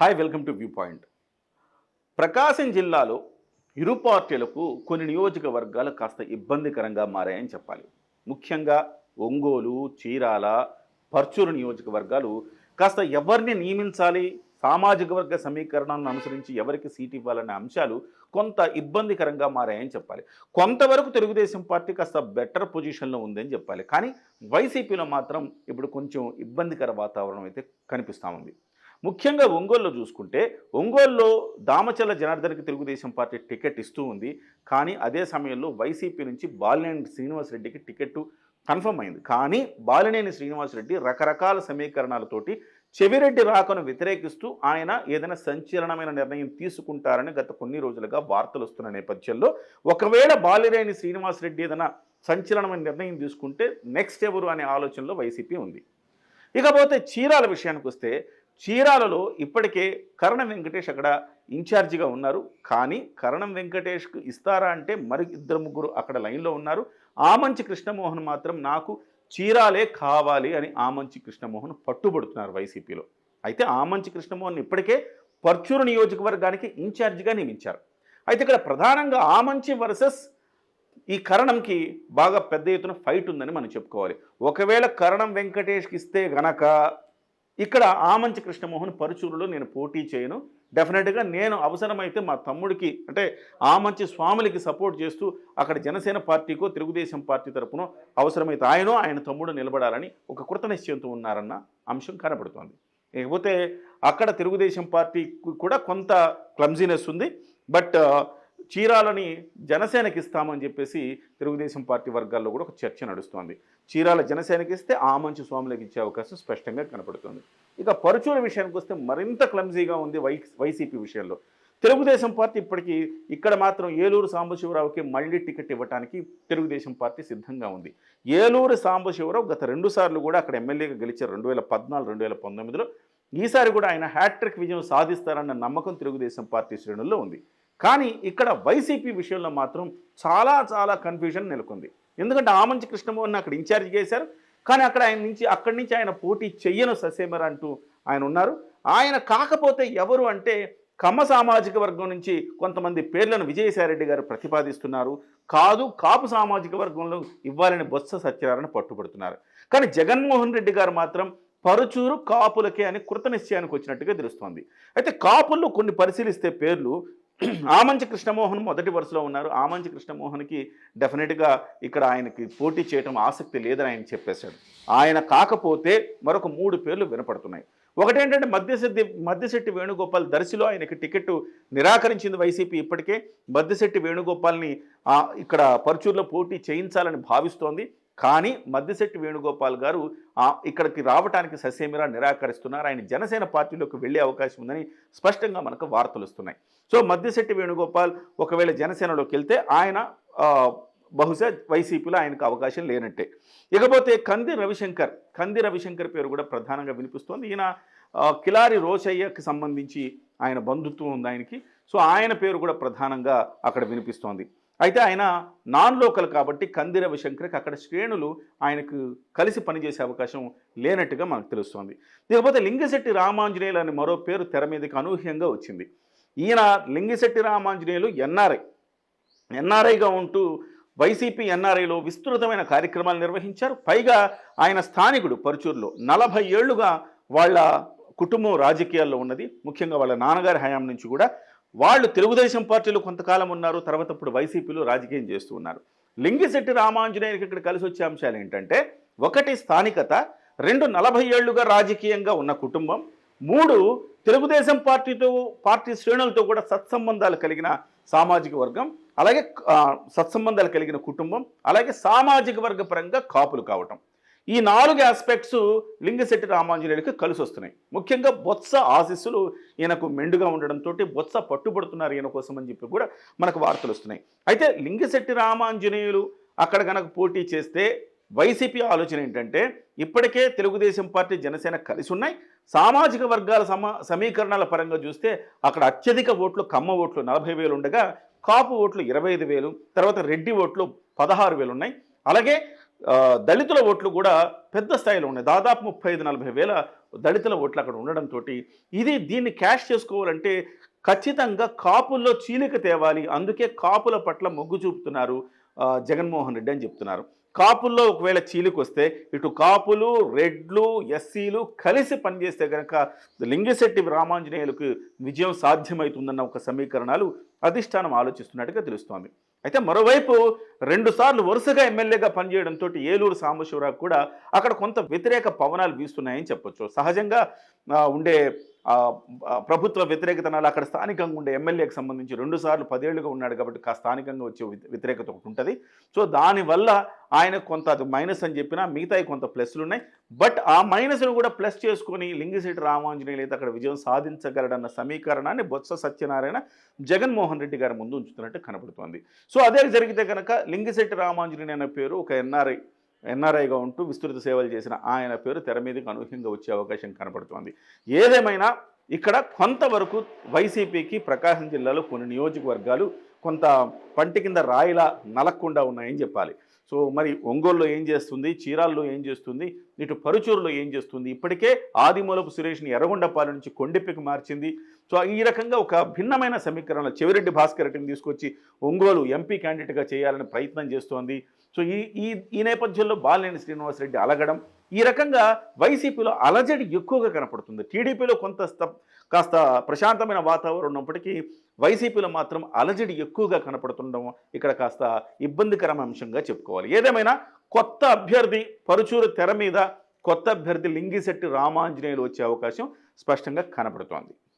Hi welcome to view point Prakasam జిల్లాలో ఇరు పార్టీలకు కొన్ని నియోజకవర్గాలు కాస్త ఇబ్బందికరంగా మారాయని చెప్పాలి. ముఖ్యంగా ఒంగోలు చీరాల పర్చూరు నియోజకవర్గాలు కాస్త ఎవరిని నియమించాలి సామాజిక వర్గ సమీకరణాలను అనుసరించి ఎవరికి సీట్ ఇవ్వాలనే అంశాలు కొంత ఇబ్బందికరంగా మారాయని చెప్పాలి. కొంతవరకు తెలుగుదేశం పార్టీ కాస్త బెటర్ పొజిషన్లో ఉందని చెప్పాలి. కానీ వైసీపీలో మాత్రం ఇప్పుడు కొంచెం ఇబ్బందికర వాతావరణం అయితే కనిపిస్తూ ఉంది. ముఖ్యంగా ఒంగోలులో చూసుకుంటే ఒంగోలులో దామచల జనార్దన్కి తెలుగుదేశం పార్టీ టికెట్ ఇస్తూ ఉంది. కానీ అదే సమయంలో వైసీపీ నుంచి బాలినేని శ్రీనివాసరెడ్డికి టికెట్ కన్ఫర్మ్ అయింది. కానీ బాలినేని శ్రీనివాసరెడ్డి రకరకాల సమీకరణాలతోటి చెవిరెడ్డి రాకను వ్యతిరేకిస్తూ ఆయన ఏదైనా సంచలనమైన నిర్ణయం తీసుకుంటారని గత కొన్ని రోజులుగా వార్తలు వస్తున్న నేపథ్యంలో ఒకవేళ బాలినేని శ్రీనివాసరెడ్డి ఏదైనా సంచలనమైన నిర్ణయం తీసుకుంటే నెక్స్ట్ ఎవరు అనే ఆలోచనలో వైసీపీ ఉంది. ఇకపోతే చీరాల విషయానికి వస్తే చీరాలలో ఇప్పటికే కరణం వెంకటేష్ అక్కడ ఇన్ఛార్జిగా ఉన్నారు. కానీ కరణం వెంకటేష్కు ఇస్తారా అంటే మరి ఇద్దరు ముగ్గురు అక్కడ లైన్లో ఉన్నారు. ఆమంచి కృష్ణమోహన్ మాత్రం నాకు చీరాలే కావాలి అని ఆమంచి కృష్ణమోహన్ పట్టుబడుతున్నారు వైసీపీలో. అయితే ఆమంచి కృష్ణమోహన్ ఇప్పటికే పర్చూరు నియోజకవర్గానికి ఇన్ఛార్జిగా నియమించారు. అయితే ఇక్కడ ప్రధానంగా ఆమంచి వర్సెస్ ఈ కరణంకి బాగా పెద్ద ఎత్తున ఫైట్ ఉందని మనం చెప్పుకోవాలి. ఒకవేళ కరణం వెంకటేష్కి ఇస్తే గనక ఇక్కడ ఆమంచి కృష్ణమోహన్ పరుచూరులో నేను పోటీ చేయను. డెఫినెట్గా నేను అవసరమైతే మా తమ్ముడికి అంటే ఆమంచి స్వాములకి సపోర్ట్ చేస్తూ అక్కడ జనసేన పార్టీకో తెలుగుదేశం పార్టీ తరపునో అవసరమైతే ఆయనో ఆయన తమ్ముడు నిలబడాలని ఒక కృత నిశ్చయంతో ఉన్నారన్న అంశం కనబడుతోంది. ఇకపోతే అక్కడ తెలుగుదేశం పార్టీ కూడా కొంత క్లమ్జీనెస్ ఉంది. బట్ చీరాలని జనసేనకి ఇస్తామని చెప్పేసి తెలుగుదేశం పార్టీ వర్గాల్లో కూడా ఒక చర్చ నడుస్తోంది. చీరాల జనసేనకి ఇస్తే ఆ మంచి స్వాములకు ఇచ్చే అవకాశం స్పష్టంగా కనపడుతుంది. ఇక పరుచూల విషయానికి వస్తే మరింత క్లమ్జీగా ఉంది వై వైసీపీ విషయంలో. తెలుగుదేశం పార్టీ ఇప్పటికీ ఇక్కడ మాత్రం ఏలూరు సాంబశివరావుకి మళ్ళీ టికెట్ ఇవ్వడానికి తెలుగుదేశం పార్టీ సిద్ధంగా ఉంది. ఏలూరు సాంబశివరావు గత రెండు సార్లు కూడా అక్కడ ఎమ్మెల్యేగా గెలిచారు. రెండు వేల పద్నాలుగు రెండు వేల పంతొమ్మిదిలో ఈసారి కూడా ఆయన హ్యాట్రిక్ విజయం సాధిస్తారన్న నమ్మకం తెలుగుదేశం పార్టీ శ్రేణుల్లో ఉంది. కానీ ఇక్కడ వైసీపీ విషయంలో మాత్రం చాలా చాలా కన్ఫ్యూజన్ నెలకొంది. ఎందుకంటే ఆమంచి కృష్ణమోహన్ అక్కడ ఇన్ఛార్జ్ చేశారు. కానీ అక్కడ ఆయన నుంచి అక్కడి నుంచి ఆయన పోటీ చెయ్యను ససేమర్ అంటూ ఆయన ఉన్నారు. ఆయన కాకపోతే ఎవరు అంటే కమ్మ సామాజిక వర్గం నుంచి కొంతమంది పేర్లను విజయసాయిరెడ్డి గారు ప్రతిపాదిస్తున్నారు. కాదు కాపు సామాజిక వర్గంలో ఇవ్వాలని బొత్స సత్యనారాయణ పట్టుబడుతున్నారు. కానీ జగన్మోహన్ రెడ్డి గారు మాత్రం పరుచూరు కాపులకే అని కృత నిశ్చయానికి వచ్చినట్టుగా తెలుస్తోంది. అయితే కాపుల్లో కొన్ని పరిశీలిస్తే పేర్లు ఆమంచి కృష్ణమోహన్ మొదటి వరుసలో ఉన్నారు. ఆమంచి కృష్ణమోహన్కి డెఫినెట్గా ఇక్కడ ఆయనకి పోటీ చేయడం ఆసక్తి లేదని ఆయన చెప్పేశాడు. ఆయన కాకపోతే మరొక మూడు పేర్లు వినపడుతున్నాయి. ఒకటేంటంటే మధ్యశెట్టి మధ్యశెట్టి వేణుగోపాల్ దర్శిలో ఆయనకి టికెట్ నిరాకరించింది వైసీపీ ఇప్పటికే. మధ్యశెట్టి వేణుగోపాల్ని ఇక్కడ పరుచూరులో పోటీ చేయించాలని భావిస్తోంది. కానీ మద్దిశెట్టి వేణుగోపాల్ గారు ఇక్కడికి రావడానికి ససేమిరా నిరాకరిస్తున్నారు. ఆయన జనసేన పార్టీలోకి వెళ్ళే అవకాశం ఉందని స్పష్టంగా మనకు వార్తలు వస్తున్నాయి. సో మద్దిశెట్టి వేణుగోపాల్ ఒకవేళ జనసేనలోకి వెళ్తే ఆయన బహుశా వైసీపీలో ఆయనకు అవకాశం లేనట్టే. ఇకపోతే కంది రవిశంకర్ కంది రవిశంకర్ పేరు కూడా ప్రధానంగా వినిపిస్తోంది. ఈయన కిలారి రోషయ్యకి సంబంధించి ఆయన బంధుత్వం ఉంది ఆయనకి. సో ఆయన పేరు కూడా ప్రధానంగా అక్కడ వినిపిస్తోంది. అయితే ఆయన నాన్ లోకల్ కాబట్టి కంది రవిశంకర్కి అక్కడ శ్రేణులు ఆయనకు కలిసి పనిచేసే అవకాశం లేనట్టుగా మనకు తెలుస్తోంది. ఇకపోతే లింగశెట్టి రామాంజనేయులు అనే మరో పేరు తెర మీదకి అనూహ్యంగా వచ్చింది. ఈయన లింగశెట్టి రామాంజనేయులు ఎన్ఆర్ఐ. ఎన్ఆర్ఐగా ఉంటూ వైసీపీ ఎన్ఆర్ఐలో విస్తృతమైన కార్యక్రమాలు నిర్వహించారు. పైగా ఆయన స్థానికుడు పరుచూరులో. నలభై ఏళ్ళుగా వాళ్ళ కుటుంబం రాజకీయాల్లో ఉన్నది. ముఖ్యంగా వాళ్ళ నాన్నగారి హయాం నుంచి కూడా వాళ్ళు తెలుగుదేశం పార్టీలో కొంతకాలం ఉన్నారు తర్వాత ఇప్పుడు వైసీపీలో రాజకీయం చేస్తూ ఉన్నారు. లింగిశెట్టి రామాంజనేయునికి ఇక్కడ కలిసి వచ్చే అంశాలు ఏంటంటే ఒకటి స్థానికత రెండు నలభై ఏళ్ళుగా రాజకీయంగా ఉన్న కుటుంబం మూడు తెలుగుదేశం పార్టీతో పార్టీ శ్రేణులతో కూడా సత్సంబంధాలు కలిగిన సామాజిక వర్గం అలాగే సత్సంబంధాలు కలిగిన కుటుంబం అలాగే సామాజిక వర్గ పరంగా కాపులు కావటం. ఈ నాలుగు ఆస్పెక్ట్స్ లింగశెట్టి రామాంజనేయుడికి కలిసి వస్తున్నాయి ముఖ్యంగా బొత్స ఆశీస్సులు ఈయనకు మెండుగా ఉండడంతో బొత్స పట్టుబడుతున్నారు ఈయన కోసం అని చెప్పి కూడా మనకు వార్తలు వస్తున్నాయి. అయితే లింగశెట్టి రామాంజనేయులు అక్కడ కనుక పోటీ చేస్తే వైసీపీ ఆలోచన ఏంటంటే ఇప్పటికే తెలుగుదేశం పార్టీ జనసేన కలిసి ఉన్నాయి సామాజిక వర్గాల సమ సమీకరణాల పరంగా చూస్తే అక్కడ అత్యధిక ఓట్లు కమ్మ ఓట్లు నలభై వేలు ఉండగా కాపు ఓట్లు ఇరవై ఐదు వేలు తర్వాత రెడ్డి ఓట్లు పదహారు వేలు ఉన్నాయి. అలాగే దళితుల ఓట్లు కూడా పెద్ద స్థాయిలో ఉన్నాయి. దాదాపు ముప్పై ఐదు నలభై వేల దళితుల ఓట్లు అక్కడ ఉండడంతో ఇది దీన్ని క్యాష్ చేసుకోవాలంటే ఖచ్చితంగా కాపుల్లో చీలిక తేవాలి. అందుకే కాపుల పట్ల మొగ్గు చూపుతున్నారు జగన్మోహన్ రెడ్డి అని చెప్తున్నారు. కాపుల్లో ఒకవేళ చీలికి వస్తే ఇటు కాపులు రెడ్లు ఎస్సీలు కలిసి పనిచేస్తే కనుక లింగశెట్టి రామాంజనేయులకు విజయం సాధ్యమవుతుందన్న ఒక సమీకరణాలు అధిష్టానం ఆలోచిస్తున్నట్టుగా తెలుస్తోంది. అయితే మరోవైపు రెండుసార్లు వరుసగా ఎమ్మెల్యేగా పనిచేయడంతో ఏలూరు సాంబశివరావు కూడా అక్కడ కొంత వ్యతిరేక పవనాలు వీస్తున్నాయని చెప్పొచ్చు. సహజంగా ఉండే ప్రభుత్వ వ్యతిరేకతనాలు అక్కడ స్థానికంగా ఉండే ఎమ్మెల్యేకి సంబంధించి రెండు సార్లు పదేళ్ళుగా ఉన్నాడు కాబట్టి స్థానికంగా వచ్చే వ్యతిరేకత ఒకటి ఉంటుంది. సో దానివల్ల ఆయన కొంత అది మైనస్ అని చెప్పినా మిగతాయి కొంత ప్లస్లు ఉన్నాయి. బట్ ఆ మైనస్ను కూడా ప్లస్ చేసుకొని లింగిశెట్టి రామాంజనేయులు అయితే అక్కడ విజయం సాధించగలడన్న సమీకరణాన్ని బొత్స సత్యనారాయణ జగన్మోహన్ రెడ్డి గారి ముందు ఉంచుతున్నట్టు కనబడుతోంది. సో అదే జరిగితే కనుక లింగిశెట్టి రామాంజనేయులు అనే పేరు ఒక ఎన్ఆర్ఐ ఎన్ఆర్ఐగా ఉంటూ విస్తృత సేవలు చేసిన ఆయన పేరు తెర మీదకి అనూహ్యంగా వచ్చే అవకాశం కనబడుతోంది. ఏదేమైనా ఇక్కడ కొంతవరకు వైసీపీకి ప్రకాశం జిల్లాలో కొన్ని నియోజకవర్గాలు కొంత పంటి కింద రాయిలా నలక్కుండా ఉన్నాయని చెప్పాలి. సో మరి ఒంగోలులో ఏం చేస్తుంది? చీరాల్లో ఏం చేస్తుంది? ఇటు పరుచూరులో ఏం చేస్తుంది? ఇప్పటికే ఆదిమూలపు సురేష్ని ఎర్రగొండపాలెం నుంచి కొండెప్పికి మార్చింది. సో ఈ రకంగా ఒక భిన్నమైన సమీకరణలో చెవిరెడ్డి భాస్కర్ రెడ్డిని తీసుకొచ్చి ఒంగోలు ఎంపీ క్యాండిడేట్గా చేయాలని ప్రయత్నం చేస్తోంది. సో ఈ ఈ ఈ నేపథ్యంలో బాలినేని శ్రీనివాసరెడ్డి అలగడం ఈ రకంగా వైసీపీలో అలజడి ఎక్కువగా కనపడుతుంది. టీడీపీలో కొంత కాస్త ప్రశాంతమైన వాతావరణం ఉన్నప్పటికీ వైసీపీలో మాత్రం అలజడి ఎక్కువగా కనపడుతుండడం ఇక్కడ కాస్త ఇబ్బందికరమైన అంశంగా చెప్పుకోవాలి. ఏదేమైనా కొత్త అభ్యర్థి పరుచూరు తెర మీద కొత్త అభ్యర్థి లింగిశెట్టి రామాంజనేయులు వచ్చే అవకాశం స్పష్టంగా కనపడుతోంది.